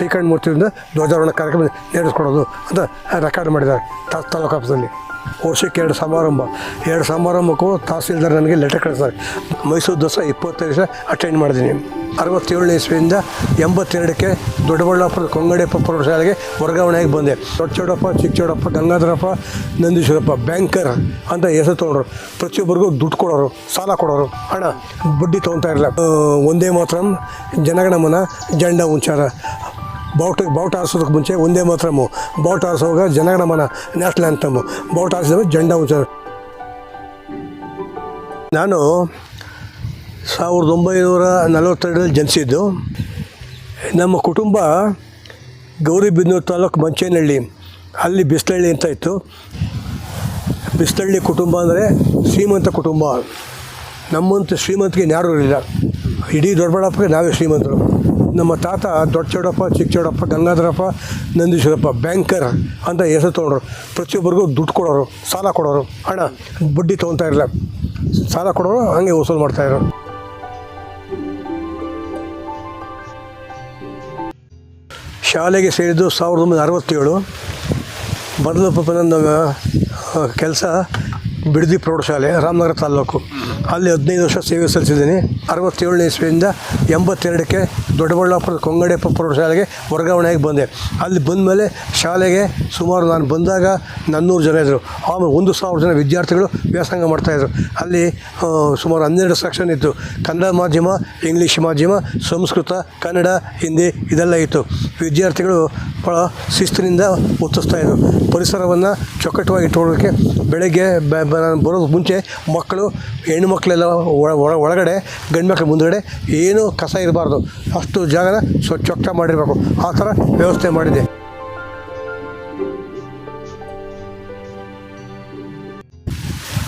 ಶ್ರೀಕಂಠ ಮೂರ್ತಿಯಿಂದ ಧ್ವಜಾರೋಹಣ ಕಾರ್ಯಕ್ರಮ ನಡೆಸ್ಕೊಡೋದು ಅಂತ ರೆಕಾರ್ಡ್ ಮಾಡಿದ್ದಾರೆ ತಾ, ತಾಲೂಕು ಆಫೀಸಲ್ಲಿ. ವರ್ಷಕ್ಕೆ ಎರಡು ಸಮಾರಂಭ. ಎರಡು ಸಮಾರಂಭಕ್ಕೂ ತಹಸೀಲ್ದಾರ್ ನನಗೆ ಲೆಟರ್ ಕಳಿಸ್ತಾರೆ. ಮೈಸೂರು ದಸರಾ ಇಪ್ಪತ್ತೈದು ದಿವಸ ಅಟೆಂಡ್ ಮಾಡಿದ್ದೀನಿ. ಅರವತ್ತೇಳನೇ ಇಸ್ವಿಯಿಂದ ಎಂಬತ್ತೆರಡಕ್ಕೆ ದೊಡ್ಡಬಳ್ಳಾಪುರದ ಕೊಂಗಡಿಯಪ್ಪ ಪ್ರೌಢಶಾಲೆಗೆ ವರ್ಗಾವಣೆಯಾಗಿ ಬಂದೆ. ದೊಡ್ಡ ಚೌಡಪ್ಪ ಚಿಕ್ಕ ಚೌಡಪ್ಪ ಗಂಗಾಧರಪ್ಪ, ನಂದೀಶ್ವರಪ್ಪ ಬ್ಯಾಂಕರ್ ಅಂತ ಹೆಸರು ತೊಗೊಂಡ್ರು. ಪ್ರತಿಯೊಬ್ಬರಿಗೂ ದುಡ್ಡು ಕೊಡೋರು, ಸಾಲ ಕೊಡೋರು. ಹಣ, ಬಡ್ಡಿ ತೊಗೊತಾ ಇರಲಿಲ್ಲ. ಒಂದೇ ಮಾತ್ರ, ಜನಗಣಮನ, ಜಂಡ ಉಂಚಾರ ಬಾವುಟ ಬಾವುಟ ಆರಿಸೋದಕ್ಕೆ ಮುಂಚೆ ಒಂದೇ ಮಾತ್ರಮು ಬಾವುಟ ಆರಿಸುವಾಗ ಜನಗಣಮನ ನ್ಯಾಷನಲ್ ಆ್ಯಂಥಮು ಬಾವುಟ ಆರಿಸಿದಾಗ ಜಂಡ ಉಂಚಾರ ನಾನು ಸಾವಿರದ ಒಂಬೈನೂರ ನಲವತ್ತೆರಡರಲ್ಲಿ ಜನಿಸಿದ್ದು. ನಮ್ಮ ಕುಟುಂಬ ಗೌರಿಬಿದನೂರು ತಾಲೂಕು ಮಂಚೇನಹಳ್ಳಿ. ಅಲ್ಲಿ ಬಿಸ್ಲಹಳ್ಳಿ ಅಂತ ಇತ್ತು. ಬಿಸ್ಲಹಳ್ಳಿ ಕುಟುಂಬ ಅಂದರೆ ಶ್ರೀಮಂತ ಕುಟುಂಬ. ನಮ್ಮಂತ ಶ್ರೀಮಂತಿಗೆ ಯಾರೂ ಇರಲಿಲ್ಲ. ಇಡೀ ದೊಡ್ಡಬಳ್ಳಾಪುರ ನಾವೇ ಶ್ರೀಮಂತರು. ನಮ್ಮ ತಾತ, ದೊಡ್ಡ ಚೌಡಪ್ಪ, ಚಿಕ್ಕ ಚೌಡಪ್ಪ, ಗಂಗಾಧರಪ್ಪ, ನಂದೀಶ್ವರಪ್ಪ, ಬ್ಯಾಂಕರ್ ಅಂತ ಹೆಸರು ತೊಗೊಂಡ್ರು. ಪ್ರತಿಯೊಬ್ಬರಿಗೂ ದುಡ್ಡು ಕೊಡೋರು, ಸಾಲ ಕೊಡೋರು. ಹಣ ಬಡ್ಡಿ ತೊಗೊತಾ ಇರಲಿಲ್ಲ ಸಾಲ ಕೊಡೋರು, ಹಂಗೆ ವಸೂಲು ಮಾಡ್ತಾಯಿದ್ರು ಶಾಲೆಗೆ ಸೇರಿದ್ದು ಸಾವಿರದ ಒಂಬೈನೂರ ಅರವತ್ತೇಳು. ಮೊದಲು ಪಾಪ ನನ್ನ ಕೆಲಸ ಬಿಡದಿ ಪ್ರೌಢಶಾಲೆ, ರಾಮನಗರ ತಾಲ್ಲೂಕು ಅಲ್ಲಿ ಹದಿನೈದು ವರ್ಷ ಸೇವೆ ಸಲ್ಲಿಸಿದ್ದೀನಿ. ಅರವತ್ತೇಳನೇ ಇಸ್ವಿಯಿಂದ ಎಂಬತ್ತೆರಡಕ್ಕೆ ದೊಡ್ಡಬಳ್ಳಾಪುರದ ಕೊಂಗಡೆಪ್ಪ ಪ್ರೌಢಶಾಲೆಗೆ ವರ್ಗಾವಣೆಯಾಗಿ ಬಂದೆ. ಅಲ್ಲಿ ಬಂದಮೇಲೆ ಶಾಲೆಗೆ ಸುಮಾರು ನಾನು ಬಂದಾಗ ನಾನ್ನೂರು ಜನ ಇದ್ದರು. ಆಮೇಲೆ ಒಂದು ಸಾವಿರ ಜನ ವಿದ್ಯಾರ್ಥಿಗಳು ವ್ಯಾಸಂಗ ಮಾಡ್ತಾಯಿದ್ರು ಅಲ್ಲಿ ಸುಮಾರು ಹನ್ನೆರಡು ಸೆಕ್ಷನ್ ಇತ್ತು. ಕನ್ನಡ ಮಾಧ್ಯಮ, ಇಂಗ್ಲೀಷ್ ಮಾಧ್ಯಮ, ಸಂಸ್ಕೃತ, ಕನ್ನಡ, ಹಿಂದಿ ಇದೆಲ್ಲ ಇತ್ತು. ವಿದ್ಯಾರ್ಥಿಗಳು ಭಾಳ ಶಿಸ್ತಿನಿಂದ ಒತ್ತಿಸ್ತಾ ಇದ್ರು. ಪರಿಸರವನ್ನು ಚೊಕ್ಕಟವಾಗಿ ಇಟ್ಕೊಳ್ಳೋಕ್ಕೆ ಬೆಳಗ್ಗೆ ನಾನು ಬರೋದು ಮುಂಚೆ ಮಕ್ಕಳು, ಹೆಣ್ಣು ಮಕ್ಕಳೆಲ್ಲ ಒಳ- ಒಳಗಡೆ ಗಂಡು ಮಕ್ಕಳು ಮುಂದುಗಡೆ ಏನೂ ಕಸ ಇರಬಾರ್ದು. ಅಷ್ಟು ಜಾಗನ ಸ್ವಚ್ಛ ಮಾಡಿರಬೇಕು. ಆ ಥರ ವ್ಯವಸ್ಥೆ ಮಾಡಿದೆ.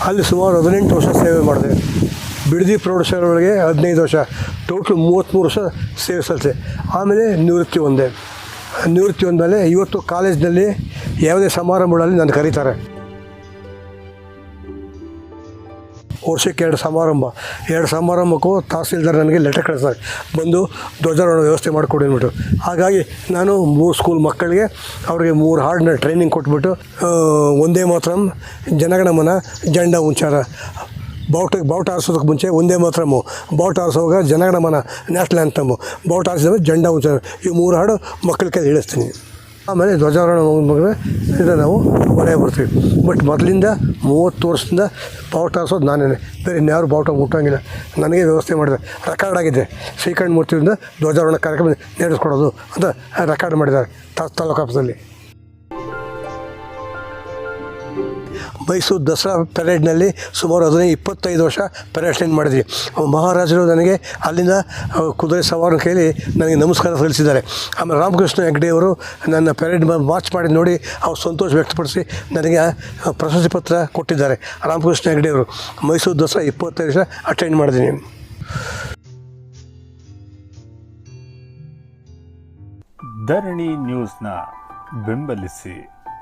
ಅಲ್ಲಿ ಸುಮಾರು ಹದಿನೆಂಟು ವರ್ಷ ಸೇವೆ ಮಾಡಿದೆ. ಬಿಡದಿ ಪ್ರೌಢಶಾಲೆಗಳಿಗೆ ಹದಿನೈದು ವರ್ಷ, ಟೋಟಲ್ ಮೂವತ್ತ್ಮೂರು ವರ್ಷ ಸೇವೆ ಸಲ್ಲಿಸಿದೆ. ಆಮೇಲೆ ನಿವೃತ್ತಿ ಹೊಂದೆ. ನಿವೃತ್ತಿ ಹೊಂದಮೇಲೆ ಇವತ್ತು ಕಾಲೇಜಿನಲ್ಲಿ ಯಾವುದೇ ಸಮಾರಂಭಗಳಲ್ಲಿ ನಾನು ಕರೀತಾರೆ. ವರ್ಷಕ್ಕೆ ಎರಡು ಸಮಾರಂಭ. ಎರಡು ಸಮಾರಂಭಕ್ಕೂ ತಹಸೀಲ್ದಾರ್ ನನಗೆ ಲೆಟರ್ ಕಳಿಸ್ತಾರೆ. ಬಂದು ಧ್ವಜಾರೋಹಣ ವ್ಯವಸ್ಥೆ ಮಾಡಿಕೊಡಿ ಅಂದ್ಬಿಟ್ಟು. ಹಾಗಾಗಿ ನಾನು ಮೂರು ಸ್ಕೂಲ್ ಮಕ್ಕಳಿಗೆ ಅವರಿಗೆ ಮೂರು ಹಾಡನ್ನ ಟ್ರೈನಿಂಗ್ ಕೊಟ್ಬಿಟ್ಟು ಒಂದೇ ಮಾತ್ರ ಜನಗಣಮನ, ಜಂಡ ಉಂಚಾರ ಬಾವುಟ ಬಾವುಟ ಆರಿಸೋದಕ್ಕೆ ಮುಂಚೆ ಒಂದೇ ಮಾತ್ರಮು. ಬಾವುಟ ಆರಿಸುವಾಗ ಜನಗಣಮನ ನ್ಯಾಷನಲ್ ಆ್ಯಂಥಮು ಬಾವುಟ ಆರಿಸಿದಾಗ ಜಂಡ ಉಂಚಾರ ಈ ಮೂರು ಹಾಡು ಮಕ್ಕಳ ಕೈಲಿ ಹೇಳಿಸ್ತೀನಿ ಆಮೇಲೆ ಧ್ವಜಾರೋಹಣ ಮುಗಿದ ಇದು ನಾವು ಮನೆಗೆ ಬರ್ತೀವಿ. ಬಟ್ ಮೊದಲಿಂದ ಮೂವತ್ತು ವರ್ಷದಿಂದ ಬಾವುಟ ಹಾರಿಸೋದು ನಾನೇನೆ ಬೇರೆ ಇನ್ಯಾರು ಬಾವುಟ ಮುಟ್ಟಂಗಿಲ್ಲ. ನನಗೆ ವ್ಯವಸ್ಥೆ ಮಾಡಿದೆ. ರೆಕಾರ್ಡ್ ಆಗಿದೆ ಶ್ರೀಕಂಠ ಮೂರ್ತಿಯಿಂದ ಧ್ವಜಾರೋಹಣ ಕಾರ್ಯಕ್ರಮ ನಡೆಸ್ಕೊಡೋದು ಅಂತ ರೆಕಾರ್ಡ್ ಮಾಡಿದ್ದಾರೆ ತಾಲೂಕು ಆಫೀಸಲ್ಲಿ. ಮೈಸೂರು ದಸರಾ ಪೆರೇಡ್ನಲ್ಲಿ ಸುಮಾರು ಹದಿನೈದು ಇಪ್ಪತ್ತೈದು ವರ್ಷ ಪೆರೇಡ್ ಅಟೆಂಡ್ ಮಾಡಿದ್ವಿ. ಮಹಾರಾಜರು ನನಗೆ ಅಲ್ಲಿಂದ ಕುದುರೆ ಸವಾರನ ಕೇಳಿ ನನಗೆ ನಮಸ್ಕಾರ ಸಲ್ಲಿಸಿದ್ದಾರೆ. ಆಮೇಲೆ ರಾಮಕೃಷ್ಣ ಹೆಗ್ಡೆಯವರು ನನ್ನ ಪೆರೇಡ್ ಮಾರ್ಚ್ ಮಾಡಿ ನೋಡಿ ಅವ್ರು ಸಂತೋಷ ವ್ಯಕ್ತಪಡಿಸಿ ನನಗೆ ಪ್ರಶಸ್ತಿ ಪತ್ರ ಕೊಟ್ಟಿದ್ದಾರೆ. ರಾಮಕೃಷ್ಣ ಹೆಗ್ಡೆಯವರು ಮೈಸೂರು ದಸರಾ ಇಪ್ಪತ್ತೈದು ವರ್ಷ ಅಟೆಂಡ್ ಮಾಡಿದ್ದೀನಿ. ಧರಣಿ ನ್ಯೂಸ್ನ ಬೆಂಬಲಿಸಿ.